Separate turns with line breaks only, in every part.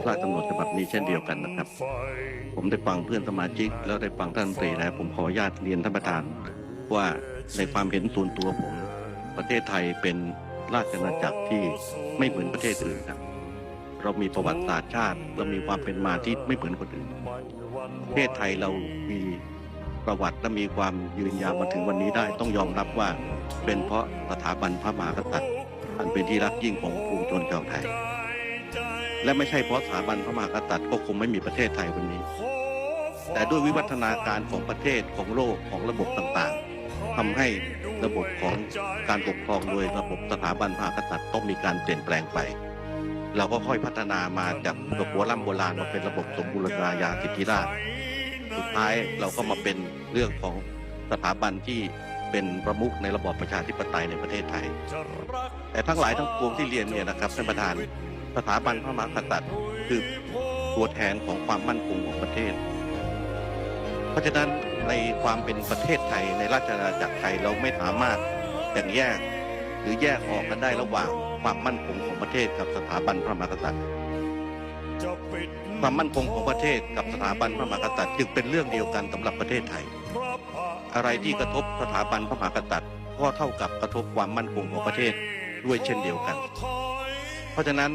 พระราชกำหนดฉบับนี้เช่นเดียวกันนะครับ ผมได้ฟังเพื่อนสมาชิก แล้วได้ฟังท่านตรีแล้ว ผมขออนุญาตเรียนท่านประธาน ว่าในความเห็นส่วนตัวผม ประเทศไทยเป็นราชอาณาจักรที่ไม่เหมือนประเทศอื่นครับ เรามีประวัติศาสตร์ชาติเรามีความเป็นมาที่ไม่เหมือนคนอื่น ประเทศไทยเรามีประวัติและมีความยืนยาวมาถึงวันนี้ได้ต้องยอมรับว่า เป็นเพราะสถาบันพระมหากษัตริย์อันเป็นที่รักยิ่งของปวงชนชาวไทย และไม่ใช่เพราะสถาบันพระมหากษัตริย์ก็คงไม่มีประเทศไทยวันนี้ แต่ด้วยวิวัฒนาการของประเทศของโลกของระบบต่างๆทำให้ระบบของการปกครองโดยระบบสถาบันพระมหากษัตริย์ต้องมีการเปลี่ยนแปลงไป เราก็ค่อยพัฒนามาจากระบบราณโบราณมาเป็นระบบสมบูรณาญาสิทธิราชสุดท้ายเราก็มาเป็นเรื่องของสถาบันที่เป็นประมุขในระบอบประชาธิปไตยในประเทศไทย แต่ทั้งหลายทั้งปวงที่เรียนเนี่ยนะครับท่านประธาน สถาบันพระมหากษัตริย์ คือตัวแทนของความมั่นคงของประเทศ เพราะฉะนั้นในความเป็นประเทศไทยในราชอาณาจักรไทยเราไม่สามารถแบ่งแยก หรือแยกออกกันได้ระหว่างความมั่นคงของประเทศกับสถาบันพระมหากษัตริย์ความมั่นคงของประเทศกับสถาบันพระมหากษัตริย์จึงเป็นเรื่องเดียวกันสำหรับประเทศไทย อะไรที่กระทบสถาบันพระมหากษัตริย์ก็เท่ากับกระทบความมั่นคงของประเทศด้วยเช่นเดียวกัน เพราะฉะนั้น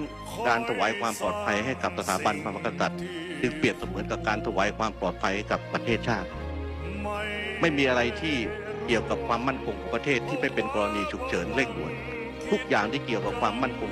การถวายความปลอดภัยให้กับสถาบันพระมหากษัตริย์จึงเปรียบเสมือนกับการถวายความปลอดภัยกับประเทศชาติ ไม่มีอะไรที่เกี่ยวกับความมั่นคงของประเทศที่ไม่เป็นกรณีฉุกเฉินเร่งด่วน ทุกอย่างที่เกี่ยวกับความมั่นคง